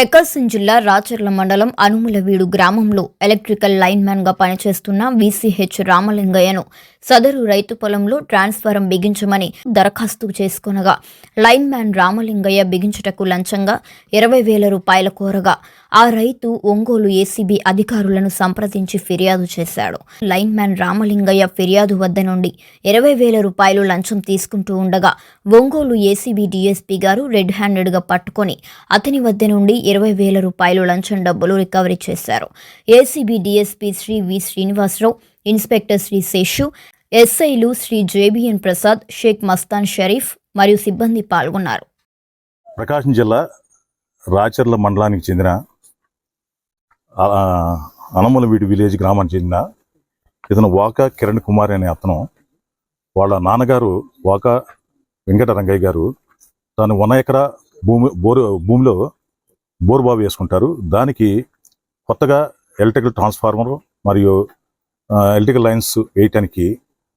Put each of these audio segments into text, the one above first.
ప్రకాశం జిల్లా రాచర్ల మండలం అనుములవీడు గ్రామంలో ఎలక్ట్రికల్ లైన్ మ్యాన్గా పనిచేస్తున్న వీసీహెచ్ రామలింగయ్యను సదరు రైతు పొలంలో ట్రాన్స్ఫారం బిగించమని దరఖాస్తు చేసుకొనగా లైన్ మ్యాన్ రామలింగయ్య బిగించుటకు లంచంగా ఇరవై వేల రూపాయల కోరగా ఆ రైతు ఒంగోలు ఏసీబీ అధికారులను సంప్రదించి ఫిర్యాదు చేశాడు. లైన్ మ్యాన్ రామలింగయ్య ఫిర్యాదు వద్ద నుండి ఇరవై వేల రూపాయలు లంచం తీసుకుంటూ ఉండగా ఒంగోలు ఏసీబీ డీఎస్పీ గారు రెడ్ హ్యాండెడ్గా పట్టుకొని అతని వద్ద నుండి ఇరవై వేల రూపాయలు లంచం డబ్బులు రికవరీ చేశారు. ACB DSP Shri V Srinivasarao inspector Shri Seshu ఎస్ఐలు శ్రీ జేబిఎన్ ప్రసాద్ షేక్ మస్తాన్ షరీఫ్ మరియు సిబ్బంది పాల్గొన్నారు. ప్రకాశం జిల్లా రాచర్ల మండలానికి చెందిన అనమలవీడి విలేజ్ గ్రామానికి చెందిన ఇతను వాకా కిరణ్ కుమార్ అనే అతను వాళ్ళ నాన్నగారు వాకా వెంకట రంగయ్య గారు తాను వన ఎకరా భూమి బోరు భూమిలో బోర్బావి వేసుకుంటారు. దానికి కొత్తగా ఎలక్ట్రికల్ ట్రాన్స్ఫార్మర్ మరియు ఎలక్ట్రికల్ లైన్స్ వేయటానికి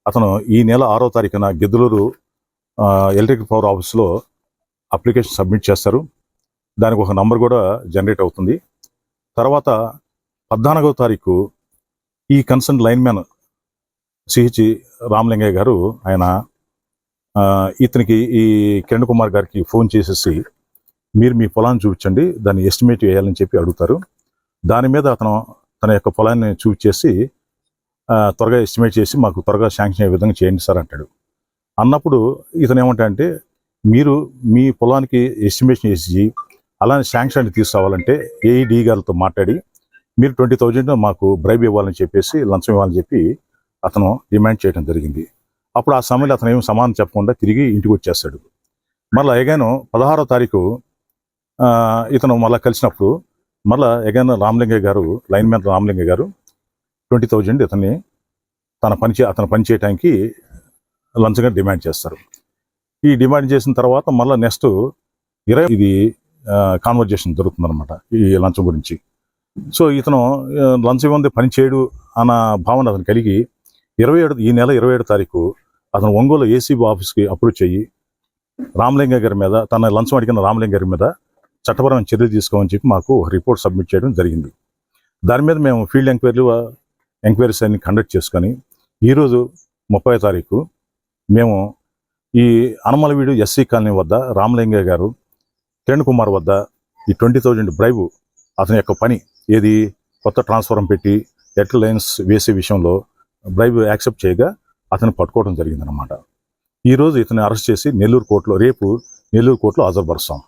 అతను ఈ నెల ఆరో తారీఖున గిద్దలూరు ఎలక్ట్రికల్ పవర్ ఆఫీస్లో అప్లికేషన్ సబ్మిట్ చేస్తారు. దానికి ఒక నంబర్ కూడా జనరేట్ అవుతుంది. తర్వాత పద్నాలుగవ తారీఖు ఈ concern line man CH Ramalingaiah garu ఆయన ఇతనికి ఈ కిరణ్ కుమార్ గారికి ఫోన్ చేసేసి మీరు మీ పొలాన్ని చూపించండి దాన్ని ఎస్టిమేట్ వేయాలని చెప్పి అడుగుతారు. దాని మీద అతను తన యొక్క పొలాన్ని చూపించేసి త్వరగా ఎస్టిమేట్ చేసి మాకు త్వరగా శాంక్షన్ అయ్యే విధంగా చేయండి సార్ అంటాడు. అన్నప్పుడు ఇతను ఏమంటాడంటే మీరు మీ పొలానికి ఎస్టిమేషన్ వేసి అలానే శాంక్షన్ తీసుకురావాలంటే ఏఈడి గారితో మాట్లాడి మీరు ట్వంటీ థౌజండ్ మాకు బ్రైబ్ ఇవ్వాలని చెప్పేసి లంచం ఇవ్వాలని చెప్పి అతను డిమాండ్ చేయడం జరిగింది. అప్పుడు ఆ సమయంలో అతను ఏం సమాధానం చెప్పకుండా తిరిగి ఇంటికి వచ్చేస్తాడు. మళ్ళీ ఎగాను పదహారో తారీఖు ఇతను మళ్ళీ కలిసినప్పుడు మళ్ళీ ఎగాన్ రామలింగయ్య గారు లైన్ మ్యాన్ రామలింగయ్య గారు ట్వంటీ థౌజండ్ ఇతన్ని తన పని చే అతను పని చేయడానికి లంచంగా డిమాండ్ చేస్తారు. ఈ డిమాండ్ చేసిన తర్వాత మళ్ళీ నెక్స్ట్ ఇరవై ఇది కాన్వర్జేషన్ దొరుకుతుందన్నమాట ఈ లంచం గురించి. సో ఇతను లంచం ఇవ్వంది పని చేయడు అన్న భావన అతను కలిగి ఇరవై ఏడు ఈ నెల ఇరవై ఏడు తారీఖు అతను ఒంగోలు ఏసీబీ ఆఫీస్కి అప్రోచ్ అయ్యి రామలింగ గారి మీద తన లంచం అడిగిన రామలింగ గారి మీద చట్టపరమైన చర్యలు తీసుకోమని చెప్పి మాకు రిపోర్ట్ సబ్మిట్ చేయడం జరిగింది. దాని మీద మేము ఫీల్డ్ ఎంక్వైరీలు ఎంక్వైరీస్ అన్ని కండక్ట్ చేసుకొని ఈరోజు ముప్పై తారీఖు మేము ఈ అనమలవీడు ఎస్సీ కాలనీ వద్ద రామలింగయ్య గారు కిరణ్ కుమార్ వద్ద ఈ ట్వంటీ థౌజండ్ బ్రైవ్ అతని యొక్క పని ఏది కొత్త ట్రాన్స్ఫారం పెట్టి ఎట్ లైన్స్ వేసే విషయంలో బ్రైవ్ యాక్సెప్ట్ చేయగా అతను పట్టుకోవడం జరిగిందనమాట ఈరోజు ఇతను అరెస్ట్ చేసి నెల్లూరు కోర్టులో రేపు నెల్లూరు కోర్టులో హాజరుపరుస్తాం.